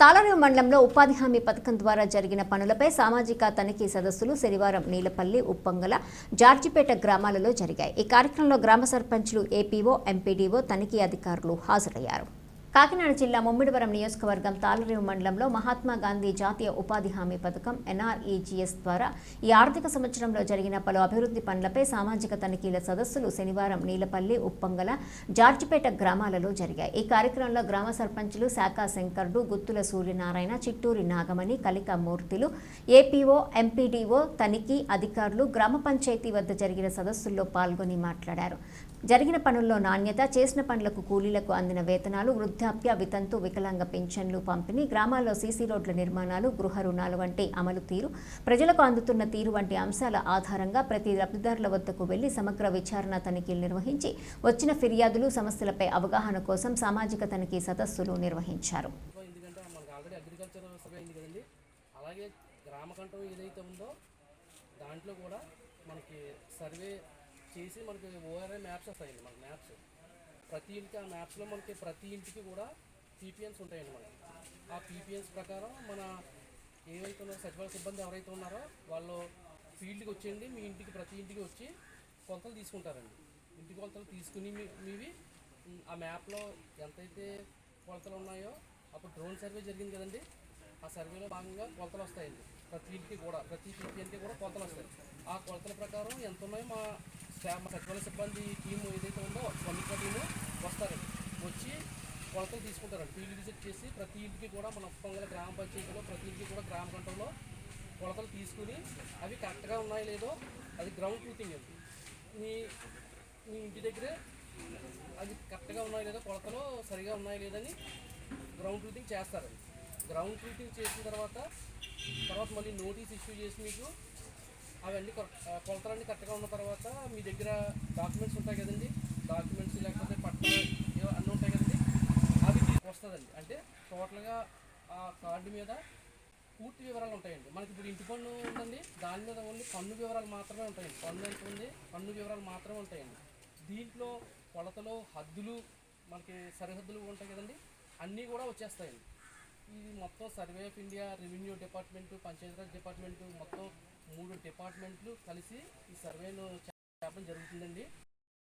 తాళరేవు మండలంలో ఉపాధి హామీ పథకం ద్వారా జరిగిన పనులపై సామాజిక తనిఖీ సదస్సులు శనివారం నీలపల్లి ఉప్పంగల జార్జిపేట గ్రామాలలో జరిగాయి. ఈ కార్యక్రమంలో గ్రామ సర్పంచ్లు ఏపీఓ ఎంపీడీఓ తనిఖీ అధికారులు హాజరయ్యారు. కాకినాడ జిల్లా ముమ్మిడివరం నియోజకవర్గం తాళరేవు మండలంలో మహాత్మా గాంధీ జాతీయ ఉపాధి హామీ పథకం ఎన్ఆర్ఈజీఎస్ ద్వారా ఈ ఆర్థిక సంవత్సరంలో జరిగిన పలు అభివృద్ధి పనులపై సామాజిక తనిఖీల సదస్సులు శనివారం నీలపల్లి ఉప్పంగల జార్జిపేట గ్రామాలలో జరిగాయి. ఈ కార్యక్రమంలో గ్రామ సర్పంచులు శాఖా శంకర్డు గుత్తుల సూర్యనారాయణ చిట్టూరి నాగమణి కలిక మూర్తులు ఏపీఓ ఎంపీడీఓ తనిఖీ అధికారులు గ్రామ పంచాయతీ వద్ద జరిగిన సదస్సుల్లో పాల్గొని మాట్లాడారు. జరిగిన పనుల్లో నాణ్యత చేసిన పనులకు కూలీలకు అందిన వేతనాలు వృద్ధాప్య వితంతు వికలాంగ పింఛన్లు పంపిణీ గ్రామాల్లో సీసీ రోడ్ల నిర్మాణాలు గృహ రుణాలు వంటి అమలు తీరు ప్రజలకు అందుతున్న తీరు వంటి అంశాల ఆధారంగా ప్రతి లబ్ధిదారుల వద్దకు వెళ్ళి సమగ్ర విచారణ తనిఖీలు నిర్వహించి వచ్చిన ఫిర్యాదులు సమస్యలపై అవగాహన కోసం సామాజిక తనిఖీ సదస్సులు నిర్వహించారు. అలాగే గ్రామ కంఠం ఏదైతే ఉందో దాంట్లో కూడా మనకి సర్వే చేసి మనకి ఓఆర్ఐ మ్యాప్స్ వస్తాయండి మనకి మ్యాప్స్. ప్రతి ఇంటికి ఆ మ్యాప్స్లో మనకి ప్రతి ఇంటికి కూడా పీపీఎన్స్ ఉంటాయండి మనకి. ఆ పీపీఎన్స్ ప్రకారం మన ఏవైతే ఉన్నారో సచివాలయ సిబ్బంది ఎవరైతే ఉన్నారో వాళ్ళు ఫీల్డ్కి వచ్చేయండి మీ ఇంటికి ప్రతి ఇంటికి వచ్చి కొలతలు తీసుకుంటారండి. ఇంటి కొలతలు తీసుకుని మీవి ఆ మ్యాప్లో ఎంతైతే కొలతలు ఉన్నాయో అప్పుడు డ్రోన్ సర్వే జరిగింది కదండి ఆ సర్వేలో భాగంగా కొలతలు వస్తాయండి. ప్రతి ఇంటికి కూడా ప్రతి పీపీఎన్కి కూడా కొలతలు వస్తాయి. ఆ కొలతల ప్రకారం ఎంత ఉన్నాయో మా మా సచివాలయ సిబ్బంది టీము ఏదైతే ఉందో స్పందిక టీము వస్తారండి వచ్చి కొలతలు తీసుకుంటారండి. ఫీల్డ్ విజిట్ చేసి ప్రతి ఇంటికి కూడా మన పొంగల గ్రామ పంచాయతీలో ప్రతి ఇంటికి కూడా గ్రామ గంటలో కొలతలు తీసుకుని అవి కరెక్ట్గా ఉన్నాయో లేదో అది గ్రౌండ్ ట్రూతింగ్ అండి మీ మీ ఇంటి దగ్గరే అది కరెక్ట్గా ఉన్నాయో లేదో కొలతలు సరిగా ఉన్నాయో లేదని గ్రౌండ్ ట్రూతింగ్ చేస్తారండి గ్రౌండ్ ట్రూతింగ్ చేసిన తర్వాత తర్వాత మళ్ళీ నోటీస్ ఇష్యూ చేసి మీకు అవన్నీ కొలతలన్నీ కరెక్ట్గా ఉన్న తర్వాత మీ దగ్గర డాక్యుమెంట్స్ ఉంటాయి కదండి. డాక్యుమెంట్స్ లేకపోతే పట్టాలు అన్నీ ఉంటాయి కదండి. అవి వస్తుందండి. అంటే టోటల్గా ఆ కార్డు మీద పూర్తి వివరాలు ఉంటాయండి. మనకి ఇప్పుడు ఇంటి పన్ను ఉందండి. దాని మీద ఓన్లీ పన్ను వివరాలు మాత్రమే ఉంటాయండి. పన్ను ఎంత ఉంది? పన్ను వివరాలు మాత్రమే ఉంటాయండి. దీంట్లో కొలతలు హద్దులు మనకి సరిహద్దులు ఉంటాయి కదండి. అన్నీ కూడా వచ్చేస్తాయండి. ఇది మొత్తం survey of India revenue department Panchayati Raj department మొత్తం మూడు డిపార్ట్మెంట్లు కలిసి ఈ సర్వేలో చేపడం జరుగుతుందండి